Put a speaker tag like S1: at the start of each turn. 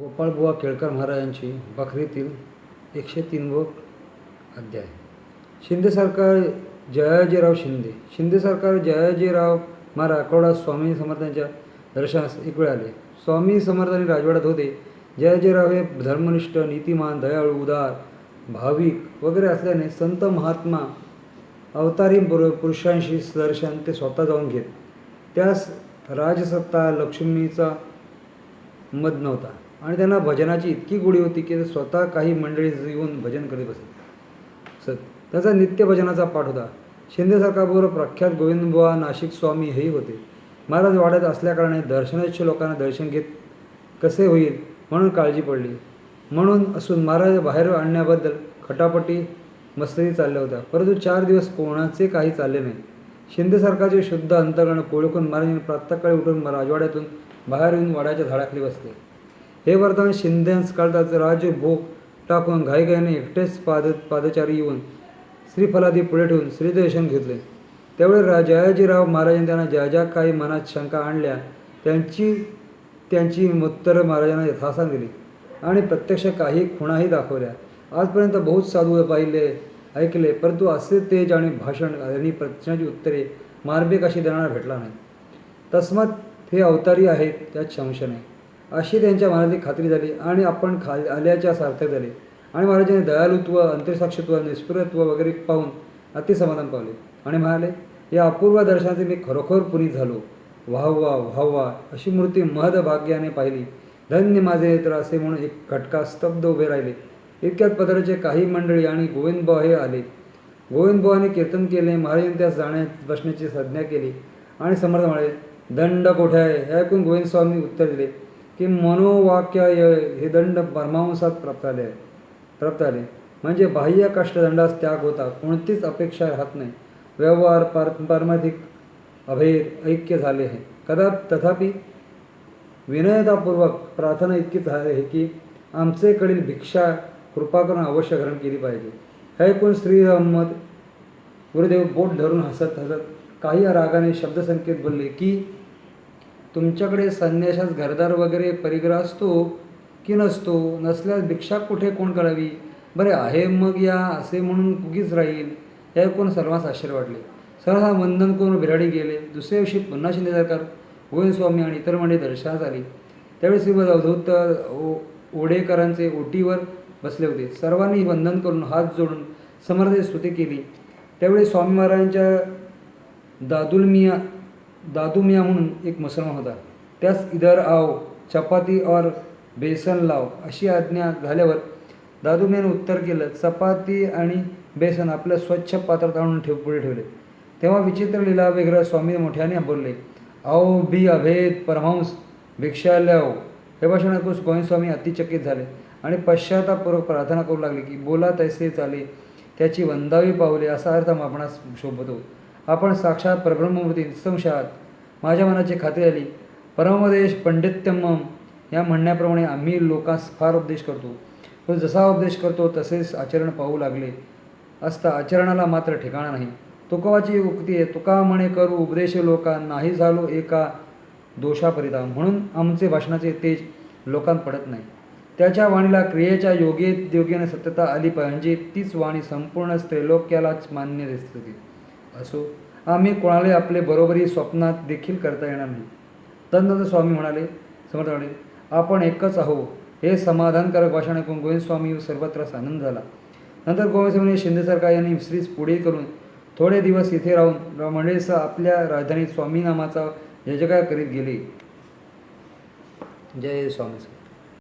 S1: गोपाळबुवा केळकर महाराजांची बखरीतील एकशे तीन व अध्याय. शिंदे सरकार जयाजीराव शिंदे. शिंदे सरकार जयाजीराव महाराज अकोडा स्वामी समर्थांच्या दर्शनास एक वेळ आले. स्वामी समर्थांनी राजवाड्यात होते जयाजीराव हे धर्मनिष्ठ नीतिमान दयाळू उदार भाविक वगैरे असल्याने संत महात्मा अवतारी पुरुषांशी दर्शन ते स्वतः जाऊन घेत. त्यास राजसत्ता लक्ष्मीचा मद नव्हता. आणि त्यांना भजनाची इतकी गोडी होती की स्वतः काही मंडळी येऊन भजन करीत बसत सत त्याचा नित्य भजनाचा पाठ होता. शिंदे सरकारबरोबर प्रख्यात गोविंदबुवा नाशिक स्वामी हेही होते. महाराज वाड्यात असल्याकारणे दर्शनाच्या लोकांना दर्शन घेत कसे होईल म्हणून काळजी पडली. म्हणून असून महाराज बाहेर आणण्याबद्दल खटापटी मस्करी चालल्या होत्या. परंतु चार दिवस कोणाचे काही चालले नाही. शिंदे सरकारचे शुद्ध अंतर्गण कोळकून महाराजांनी प्रातकाळी उठून राजवाड्यातून बाहेर येऊन वाड्याच्या झाडाखाली बसले. हे वर्तमान शिंद्यांस काढताच राजे भोग टाकून घाईघाईने एकटेच पाद पादचारी येऊन श्रीफलादी पुढे ठेवून श्रीदर्शन घेतले. त्यावेळी रा जयाजीराव महाराजांनी त्यांना ज्या ज्या काही मनात शंका आणल्या त्यांची त्यांची उत्तरं महाराजांना यथासान दिली आणि प्रत्यक्ष काही खुणाही दाखवल्या. आजपर्यंत बहुत साधू पाहिले ऐकले परंतु असे तेज आणि भाषण आणि प्रश्नाची उत्तरे मार्मिक अशी देणारा भेटला नाही. तस्मात हे अवतारी आहेत त्यात संशय नाही. अशी त्यांच्या मनातली खात्री झाली आणि आपण खाल आल्याच्या सार्थक झाले. आणि महाराजांनी दयालुत्व अंतरसाक्षित्व निष्प्रत्व वगैरे पाहून अतिसमाधान पावले. आणि म्हणाले या अपूर्व दर्शनाचे मी खरोखर पुनीत झालो. व्हावा व्हावा अशी मूर्ती महदभाग्याने पाहिली. धन्य माझे तर असे म्हणून एक खटका स्तब्ध उभे राहिले. इतक्यात पदराचे काही मंडळी आणि गोविंदबा हे आले. गोविंदबुवाने कीर्तन केले महाराजांनी त्यास जाण्या बसण्याची संज्ञा केली आणि समर्थ म्हणाले दंड कोठे आहे? हे ऐकून गोविंद स्वामी उत्तर दिले की मनोवाक्य हे दंड परमांसात प्राप्त झाले प्राप्त झाले. म्हणजे बाह्य कष्टदंडास त्याग होता. कोणतीच अपेक्षा राहत नाही. व्यवहार पार पारमाधिक अभेद ऐक्य झाले आहे. कदा तथापि विनयतापूर्वक प्रार्थना इतकीच आहे की आमचेकडील भिक्षा कृपा करून अवश्य ग्रहण केली पाहिजे. हे ऐकून श्री अहमद गुरुदेव बोट धरून हसत हसत काही रागाने शब्दसंकेत बोलले की तुमच्याकडे संन्याशास घरदार वगैरे परिग्रह असतो की नसतो? नसल्यास भिक्षा कुठे कोण करावी? बरे आहे मग या असे म्हणून उगीच राहील. हे ऐकून सर्वांस आश्चर्य वाटले. सहसा वंदन करून बिराडी गेले. दुसऱ्या दिवशी पुन्हा शिंदे सरकार गोविंद स्वामी आणि इतर मंडळी दर्शनास आली. त्यावेळी श्रीमद अवधूत ओ- ओडेकरांचे ओटीवर बसले होते. सर्वांनी वंदन करून हात जोडून समर्थ स्तुती केली. त्यावेळी स्वामी महाराजांच्या दादुलमिया दादुमिया म्हणून एक मुसलमान होता. त्यास इधर आव चपाती और बेसन लाव अशी आज्ञा झाल्यावर दादुमियाने उत्तर केलं चपाती आणि बेसन आपल्या स्वच्छ पात्रात आणून ठेव पुढे ठेवले. तेव्हा विचित्र लीला वेगळा स्वामी मोठ्याने बोलले आओ बी अभेद परमहंस भिक्षालयाव हे भाषण ऐकून गोविंदस्वामी अतिचकित झाले आणि पश्चातापूर्वक प्रार्थना करू लागले की बोला तैसे चाले त्याची वंदावी पावले असा अर्थ आपणास शोभतो. आपण साक्षात परब्रह्ममूर्ती निसंशयात माझ्या मनाची खात्री आली परमदेश पंडित्यमम या म्हणण्याप्रमाणे आम्ही लोकांस फार उपदेश करतो. तो जसा उपदेश करतो तसेच आचरण पाहू लागले. असता आचरणाला मात्र ठिकाणा नाही. तुकोवाची उक्ती आहे तुका म्हणे करू उपदेश लोका नाही झालो एका दोषापरिता म्हणून आमचे भाषणाचे तेज लोकांत पडत नाही. त्याच्या वाणीला क्रियेच्या योगे योग्याने सत्यता आली पाहिजे तीच वाणी संपूर्ण स्त्रैलोक्यालाच मान्य दिसते. असो. आम्ही कोणाला आपले बरोबरी स्वप्नात देखील करता येणार नाही. तदनंतर स्वामी म्हणाले समर्थ म्हणाले आपण एकच आहो हे समाधानकारक भाषण ऐकून गोविंद स्वामी सर्वत्र आनंद झाला. नंतर गोविंद स्वामी शिंदे सरकार यांनी श्रीज पुढे करून थोडे दिवस इथे राहून मंडळीसह आपल्या राजधानीत स्वामी नामाचा जय जयकार करीत गेले. जय स्वामी.